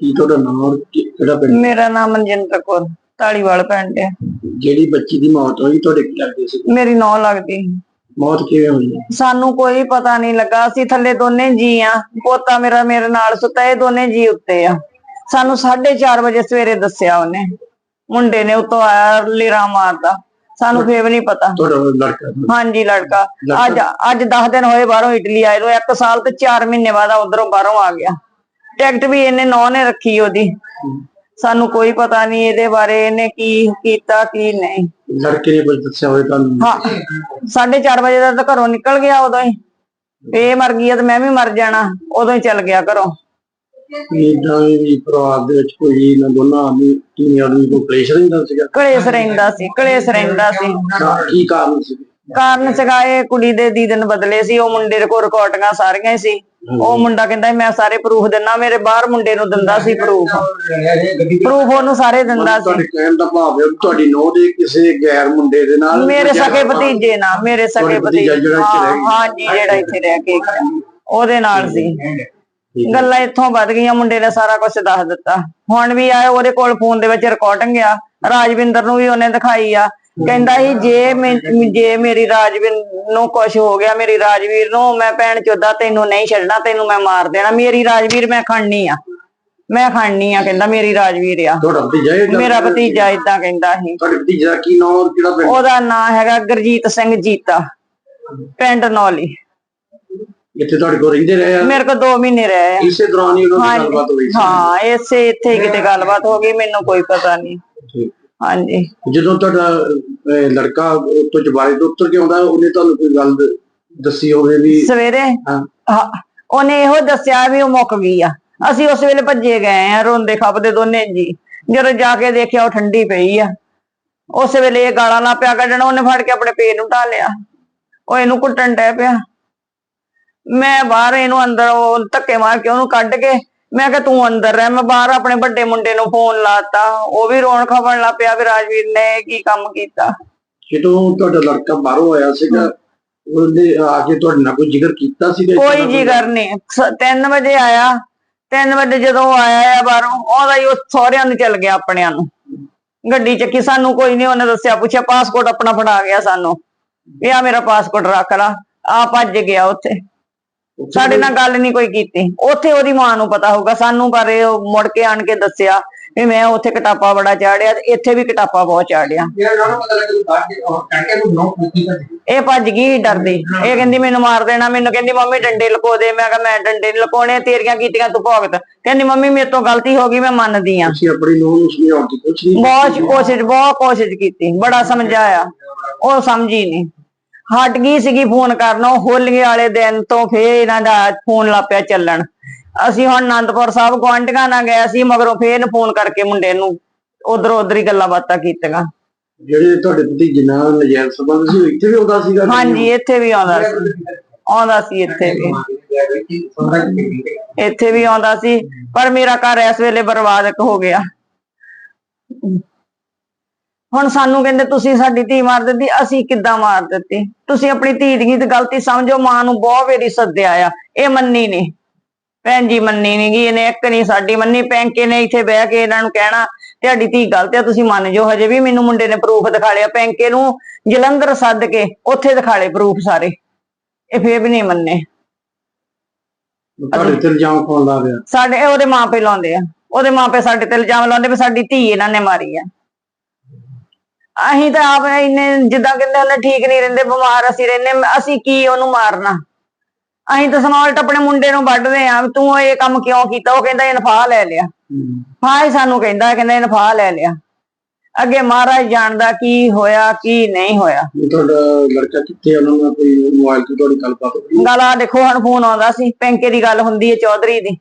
ਕੀ ਤੁਹਾਡਾ ਨਾਮ ਔਰ ਕਿ- ਕਿਹੜਾ ਪਿੰਡ? ਮੇਰਾ ਨਾਮ ਮਨਜਿੰਦਰ ਕੌਰ ਢਾਲੀਵਾਲ ਪਿੰਡ ਹੈ। ਜਿਹੜੀ ਬੱਚੀ ਦੀ ਮੌਤ ਹੋਈ ਤੁਹਾਡੇ ਕੀ ਲੱਗਦੇ ਸੀ? ਮੇਰੀ ਨੌ ਲੱਗਦੀ ਮੌਤ ਕਿਵੇਂ ਹੋਈ? ਹੈ? ਸਾਨੂੰ ਕੋਈ ਪਤਾ ਨਹੀਂ ਲੱਗਾ ਅਸੀਂ ਥੱਲੇ ਦੋਨੇ ਜੀ ਆ। ਪੋਤਾ ਮੇਰਾ ਮੇਰੇ ਨਾਲ ਸੁੱਤਾ ਇਹ ਦੋਨੇ ਜੀ ਉੱਤੇ ਆ। ਸਾਨੂੰ 4:30 ਵਜੇ ਸਵੇਰੇ ਦੱਸਿਆ ਉਹਨੇ। ਮੁੰਡੇ ਨੇ ਉਤੋਂ ਆਇਆ ਲੇਰਾ ਮਾਰਦਾ। ਸਾਨੂੰ ਫੇਰ ਵੀ ਨਹੀਂ ਪਤਾ। ਤੁਹਾਡਾ ਲੜਕਾ? ਹਾਂਜੀ ਲੜਕਾ? ਅੱਜ ਅੱਜ 10 ਦਿਨ ਹੋਏ ਬਾਹਰੋਂ ਇਟਲੀ ਆਏ ਨੂੰ ਇੱਕ ਸਾਲ ਤੇ 4 ਮਹੀਨੇ ਬਾਅਦ ਉਧਰੋਂ ਬਾਹਰੋਂ ਆ ਗਿਆ। ਟਿਕਟ ਵੀ ਇਹਨੇ ਨੌ ਨੇ ਰੱਖੀ ਉਹਦੀ। ਸਾਨੂੰ ਕੋਈ ਪਤਾ ਨਹੀਂ ਇਹਦੇ ਬਾਰੇ ਇਹਨੇ ਕੀ ਕੀਤਾ ਕੀ ਨਹੀਂ। ਲੜਕੇ ਨੇ ਕੁਝ ਦੱਸਿਆ ਹੋਵੇ ਤੁਹਾਨੂੰ? ਹਾਂ 4:30 ਵਜੇ ਦਾ ਤਾਂ ਘਰੋਂ ਨਿਕਲ ਗਿਆ ਉਦੋਂ ਹੀ। ਇਹ ਮਰ ਗਈ ਤੇ ਮੈਂ ਵੀ ਮਰ ਜਾਣਾ ਉਦੋਂ ਹੀ ਚੱਲ ਗਿਆ ਘਰੋਂ। ਇਦਾਂ ਵੀ ਪਰਿਵਾਰ ਦੇ ਵਿੱਚ ਕੋਈ ਨਾ ਦੋਨਾਂ ਆਦਮੀ ਤਿੰਨ ਆਦਮੀ ਕੋਈ ਕਲੇਸ਼ ਰਹਿੰਦਾ ਸੀਗਾ? ਕਲੇਸ਼ ਰਹਿੰਦਾ ਸੀ ਕਲੇਸ਼ ਰਹਿੰਦਾ ਸੀ। ਕਾ- ਕੀ ਕਾਰਨ ਸੀ? ਕਾਰਨ ਇਹ ਕੁੜੀ ਦੇ ਦੀਦਨ ਬਦਲੇ ਸੀ ਉਹ ਮੁੰਡੇ ਦੇ ਕੋਲ ਰਿਕਾਰਡਿੰਗਾਂ ਸਾਰੀਆਂ ਹੀ ਸੀ। ਉਹ ਮੁੰਡਾ ਕਹਿੰਦਾ ਮੈਂ ਸਾਰੇ ਪ੍ਰੂਫ ਦਿੰਦਾ ਮੇਰੇ ਬਾਹਰ ਮੁੰਡੇ ਨੂੰ ਦਿੰਦਾ ਸੀ ਪ੍ਰੂਫ ਪ੍ਰੂਫ ਉਹਨੂੰ ਸਾਰੇ ਦਿੰਦਾ ਸੀ। ਤੁਹਾਡੇ ਕਹਿਣ ਦਾ ਭਾਵ ਹੈ ਤੁਹਾਡੀ ਨੋਹ ਦੇ ਕਿਸੇ ਗੈਰ ਮੁੰਡੇ ਦੇ ਨਾਲ ਮੇਰੇ ਸਕੇ ਭਤੀਜੇ ਨਾਲ ਮੇਰੇ ਸਕੇ ਭਤੀਜਾ। ਹਾਂ ਜੀ ਜਿਹੜਾ ਇੱਥੇ ਰਹਿ ਕੇ। ਉਹਦੇ ਨਾਲ ਸੀ। ਗੱਲਾਂ ਇੱਥੋਂ ਵੱਧ ਗਈਆਂ ਮੁੰਡੇ ਨੇ ਸਾਰਾ ਕੁਝ ਦੱਸ ਦਿੱਤਾ। ਹੁਣ ਵੀ ਆਏ ਉਹਦੇ ਕੋਲ ਫੋਨ ਦੇ ਵਿੱਚ ਰਿਕਾਰਡਿੰਗ ਆ। ਰਾਜਵਿੰਦਰ ਨੂੰ ਵੀ ਉਹਨੇ ਦਿਖਾਈ ਆ। ਕਹਿੰਦਾ ਸੀ ਜੇ ਮੈਂ- ਜੇ ਮੇਰੀ ਰਾਜਵਿੰਦਰ ਨੂੰ ਕੁਝ ਹੋ ਗਿਆ ਮੇਰੀ ਰਾਜਵੀਰ ਨੂੰ ਮੈਂ ਭੈਣ ਚੋਦਾ ਤੈਨੂੰ ਨਹੀਂ ਛੱਡਣਾ ਤੈਨੂੰ ਮੈਂ ਮਾਰ ਦੇਣਾ। ਮੇਰੀ ਰਾਜਵੀਰ ਮੈਂ ਖੜਨੀ ਆ। ਮੈਂ ਖੜਨੀ ਆ ਕਹਿੰਦਾ ਮੇਰੀ ਰਾਜਵੀਰ ਆ। ਤੁਹਾਡਾ ਭਤੀਜਾ ਇਹ ਗੱਲ- ਮੇਰਾ ਭਤੀਜਾ ਇਦਾਂ ਕਹਿੰਦਾ ਸੀ। ਤੁਹਾਡੇ ਭਤੀਜੇ ਦਾ ਕੀ ਨਾਮ ਔਰ ਕਿਹੜਾ ਪਿੰਡ? ਉਹਦਾ ਨਾਂ ਹੈਗਾ ਗੁਰਜੀਤ ਸਿੰਘ ਜੀਤਾ। ਪਿੰਡ ਨੌਲੀ। ਇੱਥੇ ਤੁਹਾਡੇ ਕੋਲ ਰਹਿੰਦੇ ਰਹੇ ਆ? ਮੇਰੇ ਕੋਲ 2 ਮਹੀਨੇ ਰਹੇ ਆ। ਇਸੇ ਦੌਰਾਨ ਹੀ ਉਹਨਾਂ ਦੀ। ਗੱਲਬਾਤ ਹੋਈ ਸੀ। ਹਾਂ ਇਸੇ ਇੱਥੇ ਹੀ ਕਿਤੇ ਗੱਲਬਾਤ ਹੋ ਗਈ ਮੈਨੂੰ ਕੋਈ ਪਤਾ ਨਹੀਂ। ਠੀਕ। ਹਾਂਜੀ। ਜਦੋਂ ਤੁਹਾਡਾ ਅਹ, ਲੜਕਾ ਉੱਤੋਂ ਚਬਾਰੇ ਤੋਂ ਉੱਤਰ ਕੇ ਆਉਂਦਾ ਉਹਨੇ ਤੁਹਾਨੂੰ ਕੋਈ ਗੱਲ ਦ- ਦੱਸੀ ਹੋਵੇ ਵੀ ਸਵੇਰੇ? ਹਾਂ। ਹਾਂ, ਉਹਨੇ ਇਹੋ ਦੱਸਿਆ ਵੀ ਉਹ ਮੁੱਕ ਗਈ ਆ। ਅਸੀਂ ਉਸ ਵੇਲੇ ਭੱਜੇ ਗਏ ਆ ਰੋਂਦੇ ਖੱਪਦੇ ਦੋਨੇ ਜੀ। ਜਦੋਂ ਜਾ ਕੇ ਦੇਖਿਆ ਉਹ ਠੰਡੀ ਪਈ ਆ। ਉਸ ਵੇਲੇ ਇਹ ਗਾਲਾਂ ਲਾ ਪਿਆ ਕੱਢਣਾ ਉਹਨੇ ਫੜ ਕੇ ਆਪਣੇ ਪੇਟ ਨੂੰ ਢਾਲਿਆ ਉਹ ਇਹਨੂੰ ਕੁੱਟਣ ਡੈ ਪਿਆ। ਮੈਂ ਬਾਹਰ ਇਹਨੂੰ ਅੰਦਰ ਉਹ ਧੱਕੇ ਮਾਰ ਕੇ ਉਹਨੂੰ ਕੱਢ ਕੇ ਮੈਂ ਕਿਹਾ ਤੂੰ ਅੰਦਰ ਰਹਿ ਮੈਂ ਬਾਹਰ ਆਪਣੇ ਵੱਡੇ ਮੁੰਡੇ ਨੂੰ ਫੋਨ ਲਾਤਾ। ਉਹ ਵੀ ਰੋਣ ਖਵਣ ਲੱਗ ਪਿਆ ਵੀ ਰਾਜਵੀਰ ਨੇ ਕੀ ਕੰਮ ਕੀਤਾ। ਜਦੋਂ ਤੁਹਾਡਾ ਲੜਕਾ ਬਾਹਰੋਂ ਆਇਆ ਸੀਗਾ ਉਹਨੇ ਆ ਕੇ ਤੁਹਾਡੇ ਨਾਲ ਕੋਈ ਜ਼ਿਕਰ ਕੀਤਾ ਸੀਗਾ ਕੋਈ? ਜਿਗਰ ਨਹੀਂ। 3 ਵਜੇ ਆਇਆ। 3 ਵਜੇ ਜਦੋਂ ਆਇਆ ਆ ਬਾਹਰੋਂ ਉਹਦਾ ਹੀ ਉਹ ਸਹੁਰਿਆਂ ਨੂੰ ਚੱਲ ਗਿਆ ਆਪਣਿਆਂ ਨੂੰ। ਗੱਡੀ ਚੱਕੀ ਸਾਨੂੰ ਕੋਈ ਨਹੀਂ ਉਹਨੇ ਦੱਸਿਆ ਪੁੱਛਿਆ ਪਾਸਪੋਰਟ ਆਪਣਾ ਫੜਾ ਗਿਆ ਸਾਨੂੰ। ਵੀ ਆ ਮੇਰਾ ਪਾਸਪੋਰਟ ਰੱਖ ਲਾ। ਆ ਭੱਜ ਗਿਆ ਉੱਥੇ। ਸਾਡੇ ਨਾਲ ਗੱਲ ਨਹੀਂ ਕੋਈ ਕੀਤੀ। ਉੱਥੇ ਉਹਦੀ ਮਾਂ ਨੂੰ ਪਤਾ ਹੋਊਗਾ ਸਾਨੂੰ ਪਰ ਇਹ ਉਹ ਮੁੜ ਕੇ ਆਣ ਕੇ ਦੱਸਿਆ ਵੀ ਮੈਂ ਉੱਥੇ ਕਟਾਪਾ ਬੜਾ ਚਾੜਿਆ ਤੇ ਇੱਥੇ ਵੀ ਕਟਾਪਾ ਬਹੁਤ ਚਾੜਿਆ ਇਹ ਭੱਜ ਗਈ ਡਰਦੀ। ਇਹ ਕਹਿੰਦੀ ਮੈਨੂੰ ਮਾਰ ਦੇਣਾ ਮੈਨੂੰ ਕਹਿੰਦੀ ਮੰਮੀ ਡੰਡੇ ਲਕੋ ਦੇ। ਮੈਂ ਕਿਹਾ ਮੈਂ ਡੰਡੇ ਨੀ ਲਕੋਣੇ ਤੇਰੀਆਂ ਕੀਤੀਆਂ ਤੂੰ ਭੁਗਤ। ਕਹਿੰਦੀ ਮੰਮੀ ਮੇਰੇ ਤੋਂ ਗਲਤੀ ਹੋ ਗਈ ਮੈਂ ਮੰਨਦੀ ਆ ਤੁਸੀਂ ਆਪਣੀ ਨੂੰਹ ਨੂੰ ਸਮਝਾਉਣ ਦੀ ਕੋਸ਼ਿਸ਼ ਨਹੀਂ ਬਹੁਤ ਕੋਸ਼ਿਸ਼ ਬਹੁਤ ਕੋਸ਼ਿਸ਼ ਕੀਤੀ। ਬੜਾ ਸਮਝਾਇਆ। ਉਹ ਸਮਝੀ ਨਹੀਂ ਹਟ ਗਈ ਸੀਗੀ ਫੋਨ ਕਰਨੋਂ ਹੋਲੀਏ ਵਾਲੇ ਦਿਨ ਤੋਂ ਫੇਰ ਇਹਨਾਂ ਦਾ ਫੋਨ ਲੱਪਿਆ ਚੱਲਣ। ਅਸੀਂ ਹੁਣ ਆਨੰਦਪੁਰ ਸਾਹਿਬ ਗੁਆਂਢੀਆਂ ਨਾਲ ਗਏ ਸੀ ਮਗਰੋਂ ਫੇਰ ਫੋਨ ਕਰਕੇ ਮੁੰਡੇ ਨੂੰ ਉਧਰ ਉਧਰ ਹੀ ਗੱਲਾਂ ਬਾਤਾਂ ਕੀਤੀਆਂ। ਜਿਹੜੇ ਤੁਹਾਡੇ ਭਤੀਜੇ ਨਾਲ ਨਜਾਇਜ਼ ਸੰਬੰਧ ਸੀ ਉਹ ਇੱਥੇ ਵੀ ਆਉਂਦਾ ਸੀਗਾ? ਹਾਂਜੀ ਇੱਥੇ ਵੀ ਆਉਂਦਾ ਸੀ। ਆਉਂਦਾ ਸੀ ਇੱਥੇ ਵੀ। ਇੱਥੇ ਵੀ ਆਉਂਦਾ ਸੀ ਪਰ ਮੇਰਾ ਘਰ ਇਸ ਵੇਲੇ ਬਰਬਾਦ ਹੋ ਗਿਆ। ਹੁਣ ਸਾਨੂੰ ਕਹਿੰਦੇ ਤੁਸੀਂ ਸਾਡੀ ਧੀ ਮਾਰ ਦਿੱਤੀ ਅਸੀਂ ਕਿੱਦਾਂ ਮਾਰ ਦਿੱਤੀ? ਤੁਸੀਂ ਆਪਣੀ ਧੀ ਦੀ ਗਲਤੀ ਸਮਝੋ ਮਾਂ ਨੂੰ ਬਹੁਤ ਵੇਰੀ ਸੱਦਿਆ ਆ ਇਹ ਮੰਨੀ ਨਹੀਂ। ਭੈਣ ਜੀ ਮੰਨੀ ਨਹੀਂ ਗੀ ਇਹਨੇ ਇੱਕ ਨਹੀਂ ਸਾਡੀ ਮੰਨੀ ਪੈਂਕੇ ਨੇ ਇੱਥੇ ਬਹਿ ਕੇ ਇਹਨਾਂ ਨੂੰ ਕਹਿਣਾ ਤੁਹਾਡੀ ਧੀ ਗਲਤ ਹੈ ਤੁਸੀਂ ਮੰਨ ਜਾਓ ਹਜੇ ਵੀ ਮੈਨੂੰ ਮੁੰਡੇ ਨੇ ਪ੍ਰੂਫ ਦਿਖਾ ਲਿਆ ਪੈਂਕੇ ਨੂੰ ਜਲੰਧਰ ਸੱਦ ਕੇ ਉੱਥੇ ਦਿਖਾ ਲਏ ਪ੍ਰੂਫ ਸਾਰੇ। ਇਹ ਫੇਰ ਵੀ ਨਹੀਂ ਮੰਨੇ। ਤੁਹਾਡੇ ਤੇ ਇਲਜ਼ਾਮ ਸਾਡੇ ਉਹਦੇ ਮਾਪੇ ਲਾਉਂਦੇ ਆ ਉਹਦੇ ਮਾਪੇ ਸਾਡੇ ਤੇ ਇਲਜ਼ਾਮ ਲਾਉਂਦੇ ਵੀ ਸਾਡੀ ਧੀ ਇਹਨਾਂ ਨੇ ਮਾਰੀ ਆ। ਅਸੀਂ ਤਾਂ ਆਪ ਇੰਨੇ ਜਿੱਦਾਂ ਕਹਿੰਦੇ ਉਹਨੇ ਠੀਕ ਨਹੀਂ ਰਹਿੰਦੇ ਬਿਮਾਰ ਅਸੀਂ ਰਹਿੰਦੇ ਅਸੀਂ ਕੀ ਉਹਨੂੰ ਮਾਰਨਾ? ਅਸੀਂ ਤਾਂ ਸਮਾਲਟ ਆਪਣੇ ਮੁੰਡੇ ਨੂੰ ਵੱਢਦੇ ਆ ਵੀ ਤੂੰ ਇਹ ਕੰਮ ਕਿਉਂ ਕੀਤਾ? ਉਹ ਕਹਿੰਦਾ ਇਨਫਾ ਲੈ ਲਿਆ। ਹਾਂ ਹੀ ਸਾਨੂੰ ਕਹਿੰਦਾ ਕਹਿੰਦਾ ਇਨਫਾ ਲੈ ਲਿਆ। ਅੱਗੇ ਮਹਾਰਾਜ ਜਾਣਦਾ ਕੀ ਹੋਇਆ ਕੀ ਨਹੀਂ ਹੋਇਆ। ਤੁਹਾਡਾ ਲੜਕਾ ਕਿੱਥੇ ਆ? ਉਹਨਾਂ ਨਾਲ ਕੋਈ ਮੋਬਾਈਲ ਤੇ ਤੁਹਾਡੀ ਗੱਲਬਾਤ ਹੋਈ? ਗੱਲ ਆ ਦੇਖੋ ਹੁਣ ਫੋਨ ਆਉਂਦਾ ਸੀ ਪੈਂਕੇ ਦੀ ਗੱਲ ਹੁੰਦੀ ਹੈ ਚੌਧਰੀ ਦੀ।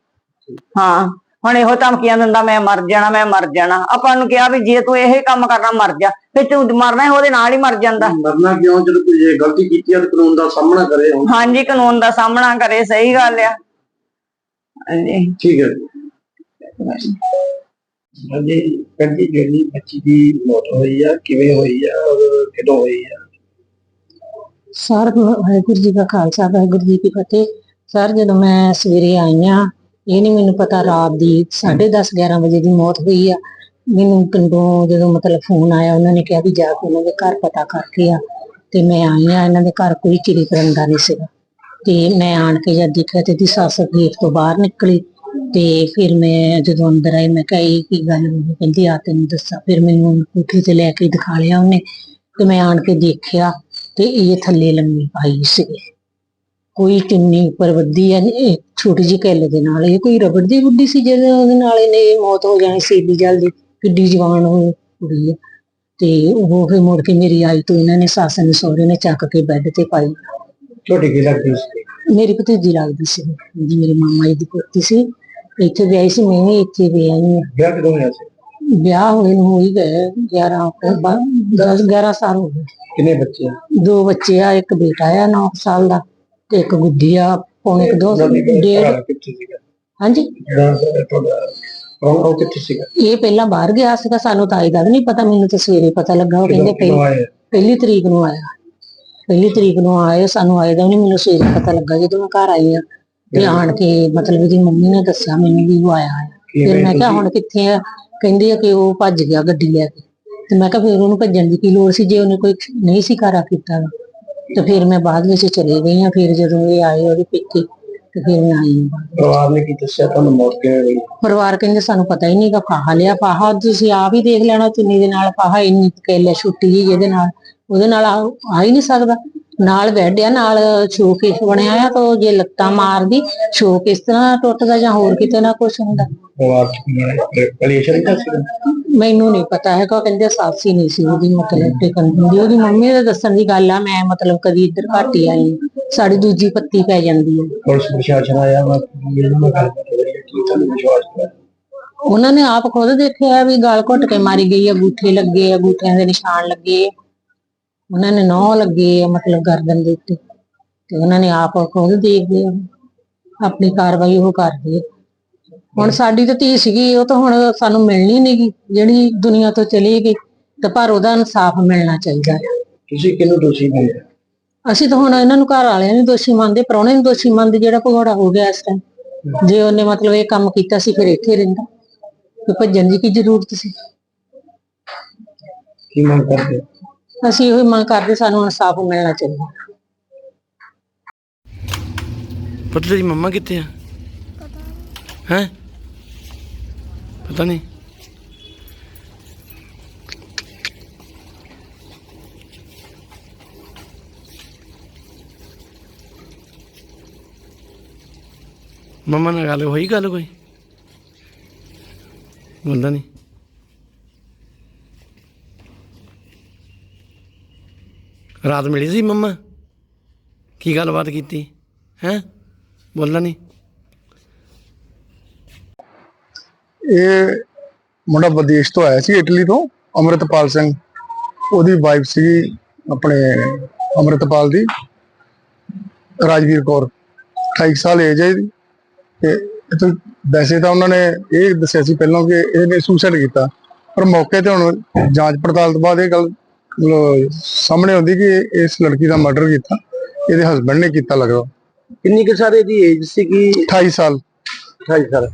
ਹਾਂ। ਹੁਣ ਇਹੋ ਧਮਕੀਆਂ ਦਿੰਦਾ ਮੈਂ ਮਰ ਜਾਣਾ ਮੈਂ ਮਰ ਜਾਣਾ। ਆਪਾਂ ਨੂੰ ਕਿਹਾ ਵੀ ਜੇ ਤੂੰ ਇਹ ਕੰਮ ਕਰਨਾ ਮਰ ਜਾ। ਫਿਰ ਤੂੰ ਮਰਨਾ ਹੈ ਉਹਦੇ ਨਾਲ ਹੀ ਮਰ ਜਾਂਦਾ। ਮਰਨਾ ਕਿਉਂ? ਜਦੋਂ ਕੋਈ ਇਹ ਗਲਤੀ ਕੀਤੀ ਹੈ ਤਾਂ ਕਾਨੂੰਨ ਦਾ ਸਾਹਮਣਾ ਕਰੇ ਹੁਣ। ਹਾਂਜੀ ਕਾਨੂੰਨ ਦਾ ਸਾਹਮਣਾ ਕਰੇ ਸਹੀ ਗੱਲ ਆ। ਹਾਂਜੀ। ਠੀਕ ਹੈ। ਹਾਂਜੀ ਕੰਜੀ ਜਿਹੜੀ ਬੱਚੀ ਦੀ ਮੌਤ ਹੋਈ ਆ ਕਿਵੇਂ ਹੋਈ ਆ ਔਰ ਕਿਦੋਂ ਹੋਈ ਆ? ਸਰ ਵਾਹਿਗੁਰੂ ਜੀ ਦਾ ਖਾਲਸਾ ਵਾਹਿਗੁਰੂ ਜੀ ਕੀ ਫਤਿਹ। ਸਰ ਜਦੋਂ ਮੈਂ ਸਵੇਰੇ ਆਈ ਹਾਂ ਇਹ ਨਹੀਂ ਮੈਨੂੰ ਪਤਾ ਰਾਤ ਦੀ 10:30 11 ਵਜੇ ਦੀ ਮੌਤ ਹੋਈ ਆ। ਮੈਨੂੰ ਪਿੰਡੋਂ ਜਦੋਂ ਮਤਲਬ ਫੋਨ ਆਇਆ, ਉਹਨਾਂ ਨੇ ਕਿਹਾ ਵੀ ਜਾ ਕੇ ਉਹਨਾਂ ਦੇ ਘਰ ਪਤਾ ਕਰਕੇ ਆ। ਤੇ ਮੈਂ ਆਈ ਆ, ਇਹਨਾਂ ਦੇ ਘਰ ਕੋਈ ਚਿੜੀ ਕਰੰਦਾ ਨਹੀਂ ਸੀਗਾ। ਤੇ ਮੈਂ ਆਣ ਕੇ ਜਦ ਦੇਖਿਆ ਤੇ ਦੀ ਸੱਸ ਗੇਟ ਤੋਂ ਬਾਹਰ ਨਿਕਲੀ। ਤੇ ਫਿਰ ਮੈਂ ਜਦੋਂ ਅੰਦਰ ਆਈ, ਮੈਂ ਕਿਹਾ, ਇਹ ਕੀ ਗੱਲ ਹੋਈ ਕਹਿੰਦੀ ਆ ਤੈਨੂੰ ਦੱਸਾਂ। ਫਿਰ ਮੈਨੂੰ ਕੋਠੀ ਤੇ ਲੈ ਕੇ ਦਿਖਾ ਲਿਆ ਉਹਨੇ। ਤੇ ਮੈਂ ਆਣ ਕੇ ਦੇਖਿਆ ਤੇ ਇਹ ਥੱਲੇ ਲੰਮੀ ਪਾਈ ਸੀ ਕੋਈ ਚੁੰਨੀ ਉੱਪਰ ਵੱਧੀ ਆ ਇਹ ਛੋਟੀ ਜਿਹੀ ਕਿੱਲ ਦੇ ਨਾਲ ਇਹ ਕੋਈ ਰਬੜ ਦੀ ਗੁੱਡੀ ਸੀ ਜਿਹਦੇ ਉਹਦੇ ਨਾਲ ਇਹਨੇ ਇਹ ਮੌਤ ਹੋ ਜਾਣੀ ਸੀ ਏਡੀ ਜਲਦੀ ਕਿੱਡੀ ਜਵਾਨ ਉਹ ਕੁੜੀ ਆ। ਤੇ ਉਹ ਫਿਰ ਮੁੜ ਕੇ ਮੇਰੀ ਆਈ ਤੋਂ ਇਹਨਾਂ ਨੇ ਸੱਸ ਨੇ ਸਹੁਰੇ ਨੇ ਚੱਕ ਕੇ ਬੈੱਡ ਤੇ ਪਾਈ। ਤੁਹਾਡੀ ਕੀ ਲੱਗਦੀ ਸੀ? ਮੇਰੀ ਭਤੀਜੀ ਲੱਗਦੀ ਸੀ ਜੀ ਮੇਰੇ ਮਾਮਾ ਜੀ ਦੀ ਪੁੱਤੀ ਸੀ। ਇੱਥੇ ਵਿਆਹੀ ਸੀ ਮੈਂ ਵੀ ਇੱਥੇ ਵਿਆਹੀ ਹਾਂ। ਵਿਆਹ ਕਦੋਂ ਹੋਇਆ ਸੀ? ਵਿਆਹ ਹੋਏ ਨੂੰ ਹੋ ਹੀ ਗਏ 11 10 11 ਸਾਲ ਹੋ ਗਏ। ਕਿੰਨੇ ਬੱਚੇ ਦੋ ਬੱਚੇ ਆ ਇੱਕ ਬੇਟਾ ਆ 9 ਸਾਲ ਦਾ। ਤੇ ਇੱਕ ਗੁੱਡੀ ਆ ਪੌਣੇ ਕੁ ਦੋ ਡੇਢ। ਘਰ ਕਿੱਥੇ ਸੀਗਾ? ਹਾਂਜੀ। ਜਿਹੜਾ ਤੁਹਾਡਾ ਉਹ ਉਹ ਕਿੱਥੇ ਸੀਗਾ? ਇਹ ਪਹਿਲਾਂ ਬਾਹਰ ਗਿਆ ਸੀਗਾ ਸਾਨੂੰ ਤਾਂ ਇਹਦਾ ਵੀ ਨਹੀਂ ਪਤਾ ਮੈਨੂੰ ਤਾਂ ਸਵੇਰੇ ਪਤਾ ਲੱਗਾ ਉਹ ਕਹਿੰਦੇ ਕਦੋਂ ਪਹਿਲੀ ਤਰੀਕ ਨੂੰ ਆਇਆ। ਪਹਿਲੀ ਤਰੀਕ ਨੂੰ ਆਏ ਸਾਨੂੰ ਆਏ ਦਾ ਨਹੀਂ ਮੈਨੂੰ ਸਵੇਰੇ ਪਤਾ ਲੱਗਾ ਜਦੋਂ ਮੈਂ ਘਰ ਆਈ ਆ ਤੇ ਆਣ ਕੇ ਮਤਲਬ ਇਹਦੀ ਮੰਮੀ ਨੇ ਦੱਸਿਆ ਮੈਨੂੰ ਵੀ ਉਹ ਆਇਆ ਹੈ ਫਿਰ ਮੈਂ ਕਿਹਾ ਹੁਣ ਕਿੱਥੇ ਆ? ਕਹਿੰਦੇ ਆ ਕਿ ਉਹ ਭੱਜ ਗਿਆ ਗੱਡੀ ਲੈ ਕੇ। ਤੇ ਮੈਂ ਕਿਹਾ ਫਿਰ ਉਹਨੂੰ ਭੱਜਣ ਦੀ ਕੀ ਲੋੜ ਸੀ ਜੇ ਉਹਨੇ ਕੋਈ ਨਹੀਂ ਸੀ ਕਾਰਾ ਕੀਤਾ। ਤੇ ਫਿਰ ਮੈਂ ਬਾਅਦ ਵਿੱਚ ਚਲੇ ਗਈ ਆ ਫਿਰ ਜਦੋਂ ਇਹ ਆਏ ਉਹਦੇ ਪਿੱਛੇ ਤੇ ਫਿਰ ਮੈਂ ਆਈ ਹਾਂ। ਪਰਿਵਾਰ ਨੇ ਕੀ ਦੱਸਿਆ ਤੁਹਾਨੂੰ ਮੌਤ ਕਿਵੇਂ ਹੋਈ ਪਰਿਵਾਰ ਕਹਿੰਦੇ ਸਾਨੂੰ ਪਤਾ ਹੀ ਨਹੀਂਗਾ ਫਾਹਾ ਲਿਆ ਫਾਹਾ ਤੁਸੀਂ ਆਪ ਹੀ ਦੇਖ ਲੈਣਾ ਚੁੰਨੀ ਦੇ ਨਾਲ ਫਾਹਾ ਇੰਨੀ ਕੇਲੇ ਛੁੱਟੀ ਜੀ ਜਿਹਦੇ ਨਾਲ ਉਹਦੇ ਨਾਲ ਆ ਆ ਹੀ ਨਹੀਂ ਸਕਦਾ ਨਾਲ ਬੈੱਡ ਆ ਨਾਲ ਸ਼ੋਕੇਸ ਬਣਿਆ ਆ ਤਾਂ ਜੇ ਲੱਤਾਂ ਮਾਰਦੀ ਸ਼ੋਕੇਸ ਤਰ੍ਹਾਂ ਟੁੱਟਦਾ ਜਾਂ ਹੋਰ ਕਿਤੇ ਨਾ ਕੁਝ ਹੁੰਦਾ। ਕੀ ਮੈਨੂੰ ਨਹੀਂ ਪਤਾ ਹੈਗਾ ਕਹਿੰਦੇ ਸੱਸ ਹੀ ਨਹੀਂ ਸੀ ਉਹਦੀ ਮਤਲਬ ਟਿਕਣ ਦਿੰਦੀ ਉਹਦੀ ਮੰਮੀ ਦੇ ਦੱਸਣ ਦੀ ਗੱਲ ਆ ਮੈਂ ਮਤਲਬ ਕਦੀ ਇੱਧਰ ਘੱਟ ਹੀ ਆਈ। ਹਾਂ। ਸਾਡੀ ਦੂਜੀ ਪੱਤੀ ਪੈ ਜਾਂਦੀ ਹੈ ਪੁਲਿਸ ਪ੍ਰਸ਼ਾਸਨ ਆਇਆ ਗੱਲ ਕੀ ਤੁਹਾਨੂੰ ਵਿਸ਼ਵਾਸ ਹੈ ਉਹਨਾਂ ਨੇ ਆਪ ਖੁਦ ਦੇਖਿਆ ਵੀ ਗਲ ਘੁੱਟ ਕੇ ਮਾਰੀ ਗਈ ਆ ਗੂਠੇ ਲੱਗੇ ਆ ਗੂਠਿਆਂ ਦੇ ਨਿਸ਼ਾਨ ਲੱਗੇ। ਉਹਨਾਂ ਨੇ ਨੌ ਲੱਗੇ ਮਤਲਬ ਗਰਦਨ ਦੇ ਉੱਤੇ। ਤੇ ਉਹਨਾਂ ਨੇ ਆਪ ਖੁਦ ਦੇਖਦੇ ਆ ਆਪਣੀ ਕਾਰਵਾਈ ਉਹ ਕਰਦੇ ਆ ਹੁਣ ਸਾਡੀ ਤਾਂ ਧੀ ਸੀਗੀ ਉਹ ਤਾਂ ਹੁਣ ਸਾਨੂੰ ਮਿਲਣੀ ਨਹੀਂਗੀ ਜਿਹੜੀ ਦੁਨੀਆ ਤੋਂ ਚਲੀ ਗਈ ਤੇ ਪਰ ਉਹਦਾ ਇਨਸਾਫ ਮਿਲਣਾ ਚਾਹੀਦਾ। ਹੈ। ਤੁਸੀਂ ਕਿਹਨੂੰ ਦੋਸ਼ੀ ਮੰਨਦੇ? ਅਸੀਂ ਤਾਂ ਹੁਣ ਇਹਨਾਂ ਨੂੰ ਘਰ ਵਾਲਿਆਂ ਨੂੰ ਦੋਸ਼ੀ ਮੰਨਦੇ ਪ੍ਰਾਹੁਣੇ ਨੂੰ ਦੋਸ਼ੀ ਮੰਨਦੇ ਜਿਹੜਾ ਭਗੌੜਾ ਹੋ ਗਿਆ ਇਸ ਟਾਈਮ ਜੇ ਉਹਨੇ ਮਤਲਬ ਇਹ ਕੰਮ ਕੀਤਾ ਸੀ ਫਿਰ ਇੱਥੇ ਰਹਿੰਦਾ। ਤੇ ਭੱਜਣ ਦੀ ਕੀ ਜ਼ਰੂਰਤ ਸੀ? ਕੀ ਮੰਗ ਕਰਦੇ? ਅਸੀਂ ਇਹੋ ਮੰਗ ਕਰਦੇ ਸਾਨੂੰ ਇਨਸਾਫ ਮਿਲਣਾ ਚਾਹੀਦਾ। ਪਤਾ ਤੇਰੀ ਮੰਮਾ ਕਿੱਥੇ ਆ? ਹੈ? ਪਤਾ ਨਹੀਂ। ਮੰਮਾ ਨਾਲ ਗੱਲ ਹੋਈ ਗੱਲ ਕੋਈ? ਬੰਦਾ ਨਹੀਂ। ਰਾਤ ਮਿਲੀ ਸੀ ਮੰਮਾ? ਕੀ ਗੱਲਬਾਤ ਕੀਤੀ? ਹੈ? ਬੋਲਦਾ ਨਹੀਂ। ਇਹ ਮੁੰਡਾ ਵਿਦੇਸ਼ ਤੋਂ ਆਇਆ ਸੀ, ਇਟਲੀ ਤੋਂ, ਅੰਮ੍ਰਿਤਪਾਲ ਸਿੰਘ। ਉਹਦੀ ਵਾਈਫ ਸੀ ਆਪਣੇ ਅੰਮ੍ਰਿਤਪਾਲ ਦੀ, ਰਾਜਵੀਰ ਕੌਰ। 28 ਸਾਲ ਏਜ ਹੈ ਇਹਦੀ। ਤੇ ਇਹ ਤੋਂ ਵੈਸੇ ਤਾਂ ਉਹਨਾਂ ਨੇ ਇਹ ਦੱਸਿਆ ਸੀ ਪਹਿਲਾਂ ਕਿ ਇਹਨੇ ਸੁਸਾਈਡ ਕੀਤਾ। ਪਰ ਮੌਕੇ ਤੇ ਹੁਣ ਜਾਂਚ ਪੜਤਾਲ ਤੋਂ ਬਾਅਦ ਇਹ ਗੱਲ ਸਾਹਮਣੇ ਆਉਂਦੀ ਕਿ ਇਸ ਲੜਕੀ ਦਾ ਮਰਡਰ ਕੀਤਾ ਇਹਦੇ ਹਸਬੰਡ ਨੇ ਕੀਤਾ ਲੱਗਦਾ। ਕਿੰਨੀ ਕਿ ਸਾਰੇ ਦੀ ਏਜ ਸੀਗੀ 28 ਸਾਲ। 28 ਸਾਲ।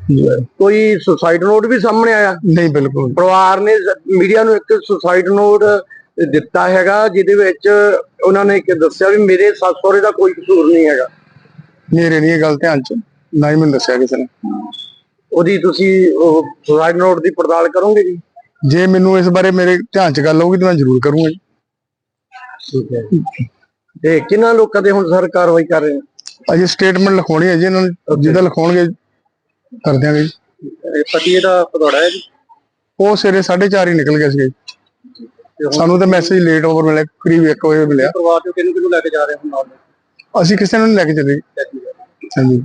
ਕੋਈ ਸੁਸਾਈਡ ਨੋਟ ਵੀ ਸਾਹਮਣੇ ਆਇਆ? ਨਹੀਂ ਬਿਲਕੁਲ। ਪਰਿਵਾਰ ਨੇ ਮੀਡੀਆ ਨੂੰ ਇੱਕ ਸੁਸਾਈਡ ਨੋਟ ਦਿੱਤਾ ਹੈਗਾ ਜਿਹਦੇ ਵਿੱਚ ਉਹਨਾਂ ਨੇ ਕਿ ਦੱਸਿਆ ਵੀ ਮੇਰੇ ਸੱਸ ਸਹੁਰੇ ਦਾ ਕੋਈ ਕਸੂਰ ਨਹੀਂ ਹੈਗਾ। ਮੇਰੇ ਨਹੀਂ ਇਹ ਗੱਲ ਧਿਆਨ ਚ। ਨਾ ਹੀ ਮੈਨੂੰ ਦੱਸਿਆ ਕਿਸੇ ਨੇ। ਉਹਦੀ ਤੁਸੀਂ ਉਹ ਸੁਸਾਈਡ ਨੋਟ ਦੀ ਪੜਤਾਲ ਕਰੋਗੇ ਜੀ? ਜੇ ਮੈਨੂੰ ਇਸ ਬਾਰੇ ਮੇਰੇ ਧਿਆਨ ਚ ਗੱਲ ਆਊਗੀ ਤਾਂ ਮੈਂ ਜ਼ਰੂਰ ਕਰੂੰਗਾ ਜੀ। ਠੀਕ ਹੈ ਤੇ ਕਿੰਨਾ ਲੋਕਾਂ ਦੇ ਹੁਣ ਸਰ ਕਾਰਵਾਈ ਕਰ ਰਹੇ ਆ ਅਜੇ ਸਟੇਟਮੈਂਟ ਲਿਖਾਉਣੀ ਹੈ ਜੀ ਇਹਨਾਂ ਨੇ ਜਿਹਦਾ ਲਿਖਾਉਣਗੇ ਕਰ ਦਿਆਂਗੇ ਜੀ। ਇਹ ਪਤੀ ਇਹਦਾ ਪਧੌੜਾ ਹੈ ਜੀ? ਉਹ ਸਵੇਰੇ 4:30 ਹੀ ਨਿਕਲ ਗਿਆ ਸੀ ਤੇ ਹੁਣ ਸਾਨੂੰ ਤਾਂ ਮੈਸੇਜ ਲੇਟ ਓਵਰ ਮਿਲਿਆ ਕਰੀਬ 1 ਵਜੇ ਮਿਲਿਆ। ਪਰਿਵਾਰ ਚੋਂ ਕਿਹਨੂੰ ਕਿਹਨੂੰ ਲੈ ਕੇ ਜਾ ਰਹੇ ਹੋ ਨਾਲ? ਅਸੀਂ ਕਿਸੇ ਨੂੰ ਨਹੀਂ ਲੈ ਕੇ ਚੱਲੇ। ਹਾਂਜੀ?